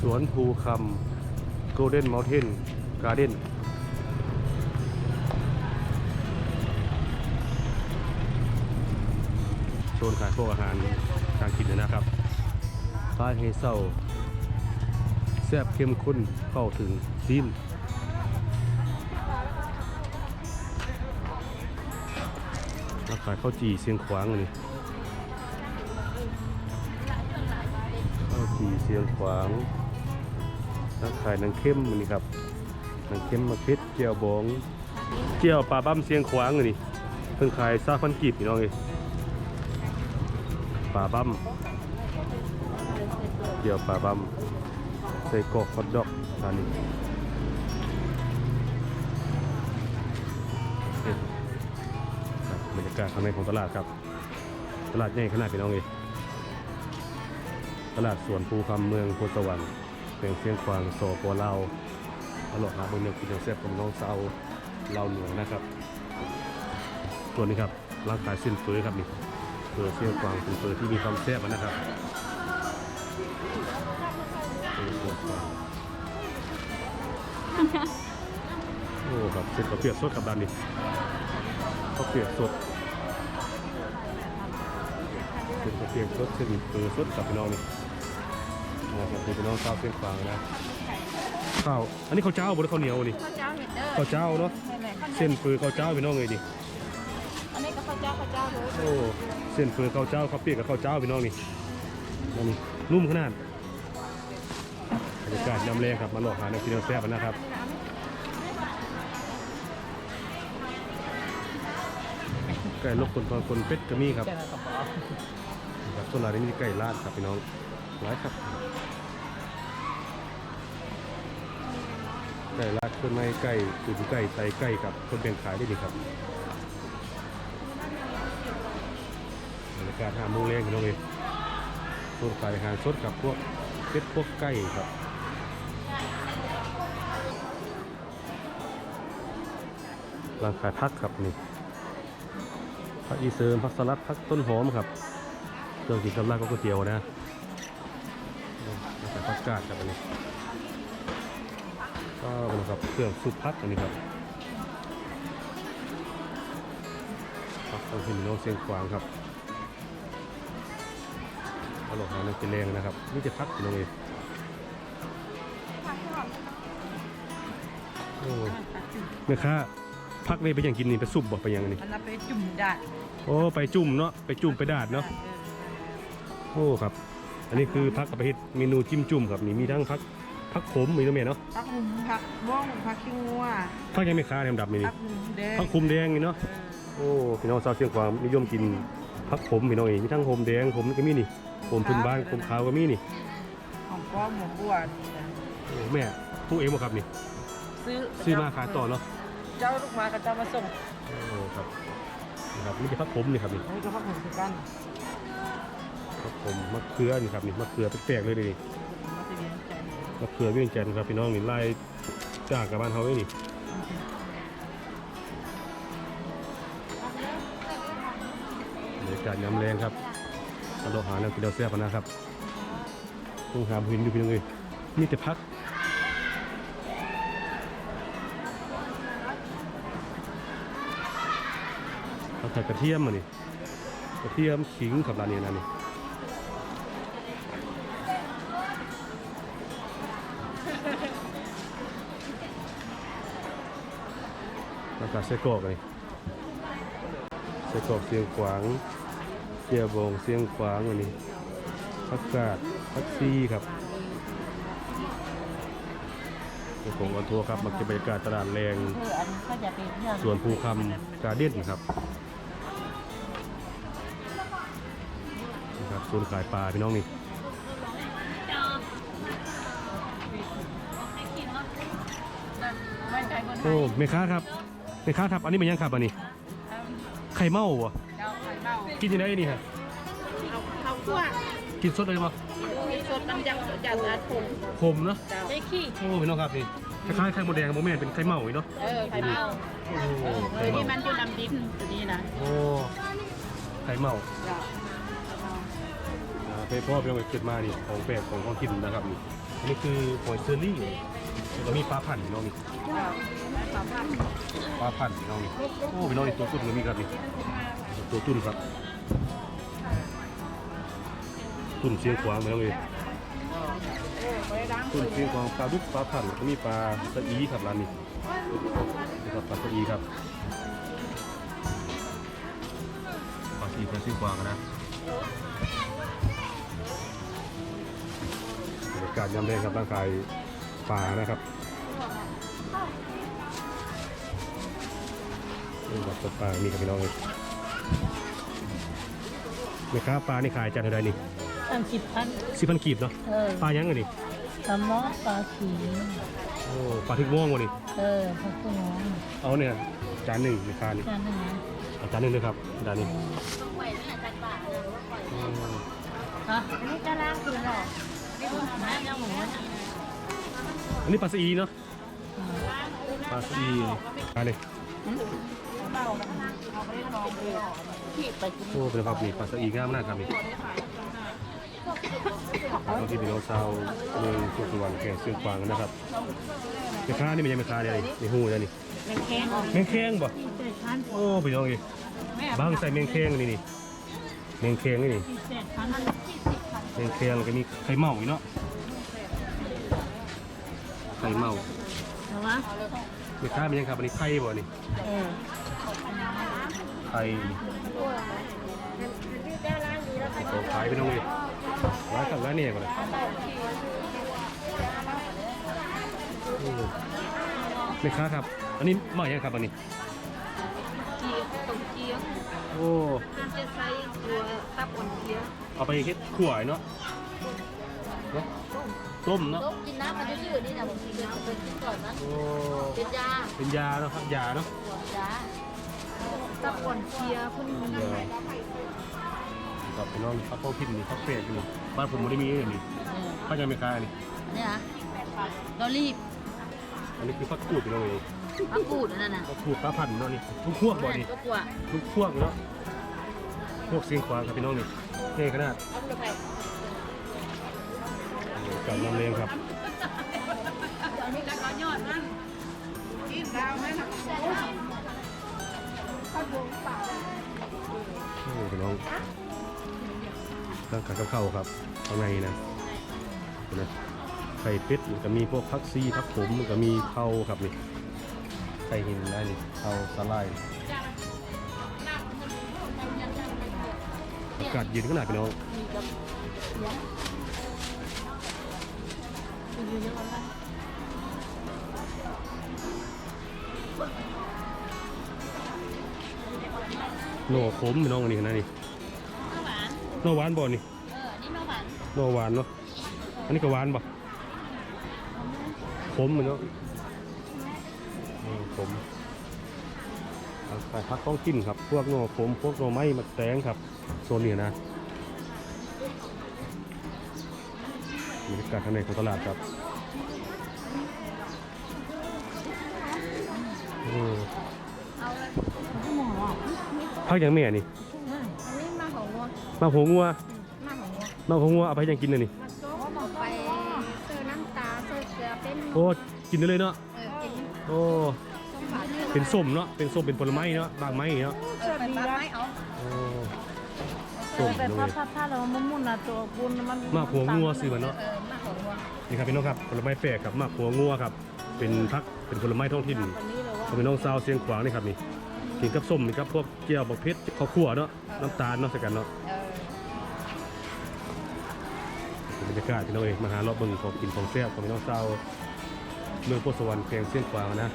สวนภูคำ Golden Mountain Garden โซนขายพวกอาหารการกินเนี่ยนะครับฟ้าเฮเซาแซ่บเข้มข้นเข้าถึงซีนร้าขายข้าวจี่เสียงขวางอันนี่ข้าวจี่เสียงขวาง ร้านขายหนังเข้มอันนี่ครับหนังเข้มมะเขือเจียวบองเจียวปลาบ้ำเสียงขวางนนี่เพิ่งขายซาพันกีบพี่น้องเอ้ยปลาบั้มเกี่ยวปลาบั้มใส่กอกฮอทดอกอันนี้บรรยากาศข้างในของตลาดครับ ตลาดใหญ่ขนาดพี่น้องเอยตลาดสวนภูคำเมืองโพธิ์สวรรค์ เพียงเชียงควางโซโปลาวอร่อยนะบนเมืองกินอย่างแซ่บของน้องสาวลาเหนือนะครับ ตัวนี้ครับร้านขายสิ้นเฟือครับนี่เปิดเชี่ยวกวางเป็นเปิดที่มีความแซ่บนะครับโอ้ครับเส้นข้าวเปียกสดกับด้านนี้ข้าวเปียกสดเส้นข้าวเปียกสดเส้นเปิดสดกับพี่น้องนี่ นะครับเป็นพี่น้องข้าวเส้นกวางนะข้าวอันนี้ข้าวเจ้าบนข้าวเหนียวนี่ข้าวเจ้าเห็ดเด้อข้าวเจ้าเนาะใช่ไหมเส้นเปืนข้าวเจ้าพี่น้องเลยดิอันนี้ก็ข้าวเจ้าข้าวเจ้าเลยโอ้เส้นเฟืองข้าวเจ้าข้าวเปียกกับข้าวเจ้าพี่น้องนี่นั่นนี่นุ่มขนาดบรรยากาศยำแรงครับมาหลอกหาในกินแซ่บๆนะครับไก่ลบคนทองคนเป็ดก็มีครับครับส่วนรายนี้มีไก่ลาดครับพี่น้องหลายครับ ไก่ลาดเครื่องในไก่ตุ๋นไก่ไตไก่กับคนแบ่งขายได้ดีครับบรรยากาศห้าโมงแรงพี่น้องเองส่วนขายอาหารสดกับพวกเป็ดพวกไก่ครับร้านขายพักครับนี่ผักอีเสริมผักสลัดผักต้นหอมครับเครื่องกินกับลาบก็ก๋วยเตี๋ยวนะร้านขายผักกาดครับอันนี้ ก็เป็นครับเครื่องซุปพักอันนี้ครับผักต้องพิมพ์น้องเสียงกวางครับอร่อยนะเป็นแรงนะครับนี่จะพักอยู่ตรงนี้โอ้แม่ค้าพักนี่ไปยังกินนี่ไปซุปบอกไปยังนี่มันเอาไปจุ่มดาดโอ้ไปจุ่มเนาะไปจุ่มไปดาดเนาะโอ้ครับ อันนี้คือพักกับไปเฮ็ดเมนูจิ้มจุ่มครับนี่มีทั้งพัก พักขมมีตัวเมียเนาะผักหุ่มผักบ้องผักขี้งัวพักยังไม่ค้าเนี่ยดับนี่ผักหุ่มแดงพักคุมแดงนี่เนาะโอ้พี่น้องชาวเชียงควางนิยมกินพักขมพี่น้องเองมีทั้งโฮมแดงผมก็มีนี่ผมพื้นบ้านผมขาวก็มีนี่ของป้อมหมูบัวนี่นะโอ้แม่ผู้เองบ่ครับนี่ซื้อซื้อมาขายต่อเนาะเจ้าลูกมากับเจ้ามาส่งโอ้ครับนะครับนี่จะพักผมนี่ครับนี่อันนี้ก็ผักหุ่มคือกันพักผมมะเขือนี่ครับนี่มะเขือแปลกๆเลยนี่ มะเขือเวียงจันทร์ครับพี่น้องนี่ไล่จากกับบ้านเฮาไว้นี่บรรยากาศยามแรงครับอร่อยหาแล้วกินเดียวแซ่บนะครับต้องหาพื้นอยู่พี่น้องเอ้ยมีแต่พักเอาใส่กระเทียมมานี่กระเทียมขิงกับร้านนี้นะนี่ แล้วก็ไส้กรอกเลยไส้กรอกเสียงขวางเกียบงเสียงขวางอันนี้ผักกาดผักซีครับเจ้าของออนทัวร์ครับมาเก็บบรรยากาศตลาดแรงสวนภูคำการเด่นครับนะครับส่วนขายปลาพี่น้องนี่โอ้เมค้าครับ เมค้าครับอันนี้เป็นยังครับอันนี้ ไข่เมาเหรอเจ้าไข่เมากินยังไงนี่ฮะเอาข้าวคั่วกินสดเลยมั้ยมีสดน้ำยำจากร้านผมขมเนาะเจ้าไม่ขี้โอ้พี่น้องครับนี่คล้ายๆไข่มดแดงโมแม่นเป็นไข่เมาอีกเนาะเออไข่เมาโอ้เอไข่อเมาที่มันอยู่น้ำดินตัวนี้นะโอ้ไข่เมาเจ้าครับเคยพ่อพี่น้องไปขึ้นมานี่ของแปลกของของกินนะครับนี่อันนี้คือหอยเซอรี่แล้ว ก็มีปลาพันธุ์พี่น้องนี่ปลาพันธุ์พี่น้องนี่โอ้พี่น้องนี่ตัวตุ้นก็มีครับนี่ตัวตุ้นครับตุ้นเสียงขวางพี่น้องนี่ตุ้นเสียงขวางปลาดุกปลาพันธุ์แล้วก็มีปลาสะอีครับร้านนี้นี่ครับปลาสะอีครับปลาสะอีปลาเสียงขวางนะบรรยากาศยามแรงครับร่างกาย ป่านะครับนี่แบบตกปลามีกับพี่น้องเลยแม่ค้าปลานี่ขายจานเท่าไหร่นี่ตั้งสิบพันสิพันกีบเนาะเออปลายังไงนี่ปลาหม้อปลาขีโอ้ปลาทึกม่วงวะนี่เออพวกน้องเอาเนี่ยจานหนึ่งแม่ค้านี่จานหนึ่งนะเอาจานหนึ่งเลยครับจานนี้อืมฮะอันนี้จะล้างคือหรอไม่ต้องทำน้ำยังหมูนะ อันนี้ปลาสีเนาะปลาสีปลาเลยเบาเอาไปลองดูที่ไปกินโอ้เป็นครับนี่ปลาสีงามมากครับนี่บางทีพี่น้องชาวเมืองสุขสวรรค์แก่งเชียงขวางนะครับแม่ค้านี่มันยังแม่ค้าเนี่ยนี่ในหูเนี่ยนี่แมงแข้งออกแมงแข้งบ่ที่เจ็ดพันโอ้พี่น้องนี่บางใส่แมงแข้งนี่นี่แมงแข้งนี่นี่ที่เจ็ดพันที่สิบพันแมงแข้งแล้วก็มีไข่เมาอีกเนาะ ไข่เมาเหรอวะแม่ค้ามันยังครับอันนี้ไข่บ่นี่เออไข่ตัวขายพี่น้องนี่ร้านข้างร้านนี่ก่อนเลยโอ้แม่ค้าครับ อันนี้มาอย่างครับอันนี้เจียวต้มเจียวโอ้น้ำจะใส่ตัวตับอ่อนเจียวเอาไปเฮ็ดขั่วเนาะเนาะ ต้มเนาะต้มกินน้ำมันยืดๆนี่นะผมกินน้ำเป็นกินก่อนนะโอ้เป็นยาเป็นยาเนาะครับยาเนาะหัวยาตับอ่อนเจียวพุ่นยาครับพี่น้องข้าวโพดพิมพ์นี่ข้าวเปียกนี่บ้านผมไม่ได้มีเลยนี่เออข้าวยังไม่คายนี่เนี่ยนะเรารีบอันนี้คือผักกูดพี่น้องเองมะกรูดอันนั่นน่ะผักกูดข้าวพันธุ์เนาะนี่ทุกพวกบ่นี่ก็กลัวทุกพวกเนาะพวกเสียงขวางครับพี่น้องนี่นี่ขนาด กับน้ำเลี้ยงครับแล้วก็ยอดมันกินดาวมันโอ้พี่น้องร่างกายกับข้าวครับข้างในนะนะไข่เป็ดมันก็มีพวกผักซีผักขมมันก็มีเผาครับนี่ไข่หินได้นี่เผาสลายอากาศเย็นขนาดพี่น้อง โหน่ขมพี่น้องอันนี้ขนาดนี้ข้าวหวานโหน่หวานบ่นี่เออ นี่น้ำหวานโหน่หวานเนาะ อันนี้ก็หวานบ่ขมเหมือนเนาะอืมขมใส่พักต้องกินครับ พวกโหน่ขมพวกโหน่ไม้มะแตงครับโซนนี้นะ บรรยากาศข้างในของตลาดครับอืมหมอพักอย่างแม่นี่อันนี้มาของวัวมาหัวงัวมาของวัวมาหัวงัวเอาไปให้ยังกินเลยนี่มาโซ่บอกไปเจอน้ำตาเจอเกลือเป็นโอ้กินได้เลยเนาะเออกินโอ้ส้มบาทเป็นส้มเนาะเป็นส้มเป็นผลไม้เนาะบางไม้เนาะเออไปปลาไม้เอาโอ้ส้มไปเลพัดพัดพัดแล้วมันมุ่นอะตัวบุญมันมากหัวงัวซื้อมาเนาะ นี่ครับพี่น้องครับผลไม้แปลกครับมากหัวงัวครับเป็นพักเป็นผลไม้ท้องถิ่นวันนี้เลยว่าของพี่น้องซาวเสียงขวางนี่ครับนี่กินกับส้มนี่ครับพวกเจียวบักเพชรข้าวคั่วเนาะน้ำตาลเนาะใส่กันเนาะเออบรรยากาศพี่น้องเองมาหารอบเบิ่งของกินของแซ่บของพี่น้องซาวเมืองโพธิ์สวรรค์แกงเสียงขวางนะ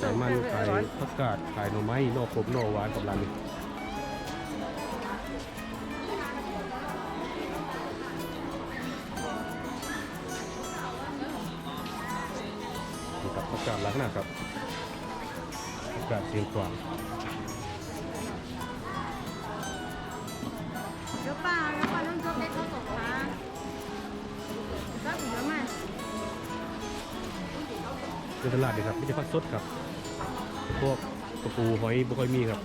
ขายมันขายผักกาดขายหน่อไม้หน่อขมหน่อหวานกับร้านนี้ กกาดลักษณะครับผักกาดเสียงขวางเดี๋ยวป้าแล้วป้าต้องชอบให้เขาตกปลาก็ถึงแล้วไหมในตลาดนี่ครับไม่ใช่ผักสดครับ พวกกระปูหอยบุกอยมีครับ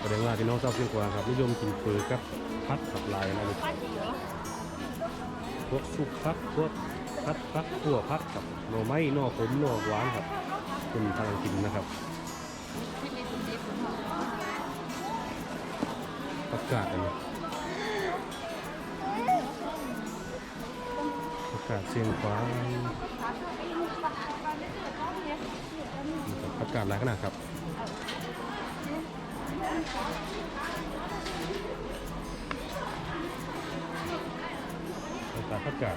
ตแสดงว่าพี่น้องชาวเชียงกวางครับนิยมกินเปือกับพัดกับลายนะนี่พวกสุกพักพวก พัดพักขั่วพักกับหน่อไม้หน่อขมหน่อหวานครับเป็นทางกินนะครับประกาศอันนี้ประกาศเชียงกวางนี่ครับประกาศหลายขนาดครับประกาศประกาศ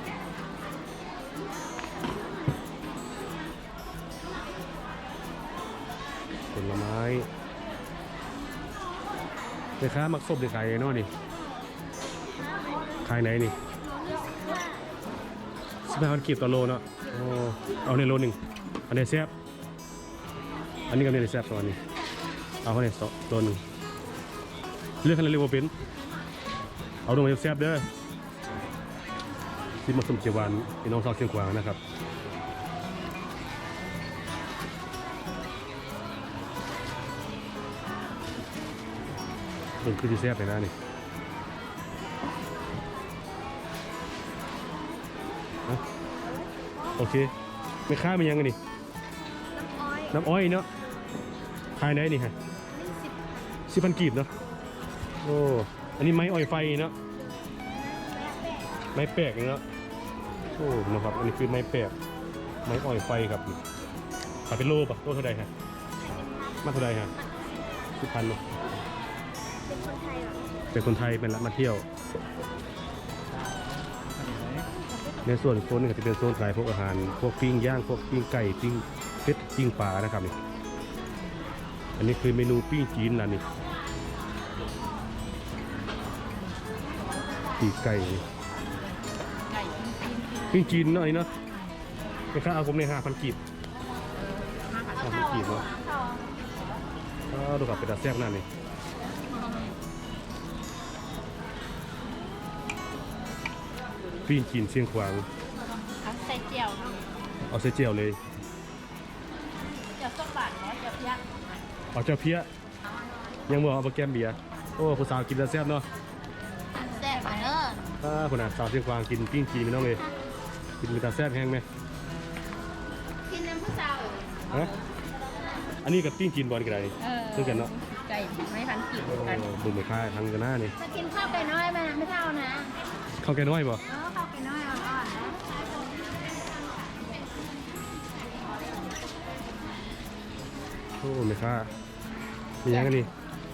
ผลไม้เด็กค้ามักส้มเด็กขายไงเนาะนี่ขายไหนนี่สิบห้าพันกีบต่อโลเนาะอเอาในโลหนึ่งอันนี้แซ่บอันนี้ก็เนี่ยแซ่บสองอันนี้ เอาเขาเนี่ยสอตัวหนึ่งเลือกขนาดเรียกว่าเป็น เอาตรงมาแซ่บเด้อ ที่มาสมเขียวหวานพี่น้องชาวเชียงกวางนะครับมันคือที่แซ่บเลยนะนี่เอาโอเคไม่ค่ามันยังไงนี่ น้ำอ้อยน้ำอ้อยเนาะขายไหนนี่ฮะสิบพันกีบเนาะโอ้อันนี้ไม้อ้อยไฟเนาะไม้แปลกเนาะ โอ้นะครับ อันนี้คือไม้แปลกไม้อ้อยไฟครับขายเป็นโลป่ะโลเท่าไหร่ฮะมาเท่าไหร่ฮะสิบพันเนาะเป็นคนไทยเหรอเป็นคนไทยเป็นละมาเที่ยว ในส่วนโซนนี้ก็จะเป็นโซนขายพวกอาหาร พวกปิ้งย่าง พวกปิ้งไก่ ปิ้งเป็ด ปิ้งปลานะครับนี่ อันนี้คือเมนูปิ้งจีนนะนี่ปีกไก่นี่ไก่กิ นปิ้งจีนหน่อยเนาะไปค่าเอาผมในห้าพันกีบห้าพันกีบเนาะอ้าวดูกับเป็นตาแซ่บนั่นนี่ปิ้งจีนเชียงขวางเขาใส่เจียวเนาะเอาใส่เจียวเลยเจียวส้มหวานเนาะเจียวยักษ์เอาเจ้าเพี้ยยังบอกเอาไปแก้มเบียร์โอ้ผู้สาวกินตาแซ่บเนาะแซ่บมาเนอะถ้าคนน่ะสาวเชียงขวางกินปิ้งจีนไม่ต้องเลย กินเป็นตาแซ่บแห้งไหมกินน้ำผู้สาวฮะอันนี้กับปิ้งจีนบอลกันไรเออซึ่งกันเนาะไก่ไม่พันกีบโอ้กันบุญไปค่าทางกันหน้านี่ถ้ากินข้าวไก่น้อยมันไม่เท่านะเข้าแกน้อยบ่เออข้าวไก่น้อยอ่อนๆนะโอ้ไม่ค่ามียังกันนี่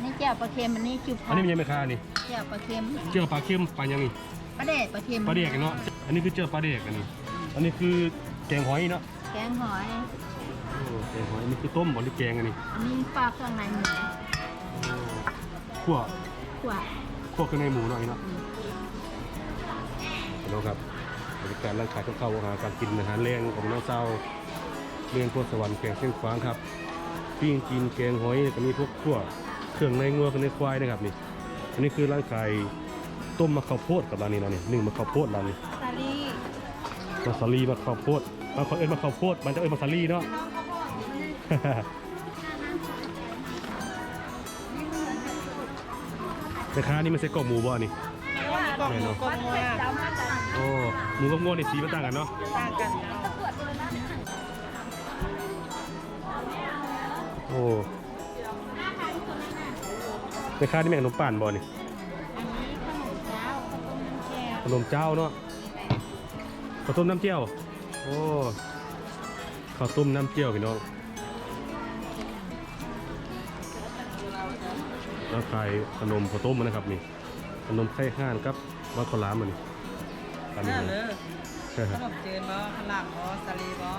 นี่เจียวปลาเค็มอันนี้จุบอันนี้มียังไม่ค่านี่เจียวปลาเค็มเจียวปลาเค็มปลายังนี่ปลาเด็ดปลาเค็มปลาเด็กเนาะ อันนี้คือเจียวปลาเด็กอันนี้ อันนี้คือแกงหอยเนาะแกงหอยโอ้แกงหอยอันนี้คือต้มบ่หรือแกงอันนี้อันนี้ปลาเครื่องในหมูขั่วขวาขั่วเครื่องในหมูหน่อยเนาะพี่น้องครับบรรยากาศร่างกายก็เข้าอาหารการกินอาหารแรงของน้องเศร้าเลี้ยงพวกสวรรค์แกงเส้นฟางครับปิ้งกินแกงหอยแล้วก็มีพวกขั่วเครื่องในงัวเครื่องในควายนะครับนี่ อันนี้คือร่างกายต้มมะข้าวโพดกับร้านนี้เนาะนี่หนึ่งมะข้าวโพดร้านนี้ซาลี่ มาซาลีมาข้าวโพดมาเขาเอ็นมาข้าวโพดมันจะเอ็นมาซาลีเนาะแต่ค้านี่มันใส่กรอบหมูบ่อันนี่กล่องหมูกล่องงัวโอ้หมูกับงวนี่สีมันต่างกันเนาะ ต่างกันเนาะโอ้แต่ค้านี่แม่งขนมป่านบ่นี่อันนี้ขนมเจ้าข้าวต้มน้ำแก้วขนมเจ้าเนาะ ข้าวต้มน้ำเจียว โอ้ข้าวต้มน้ำเจียวพี่น้องแล้วขายขนมข้าวต้มนะครับนี่ ขนมไข่ห้านกับวัดข้าวหลามมันนี่อันนี้น่านะเลยใช่ขครับนมจีนบ่ขนมบ่สาลีบ่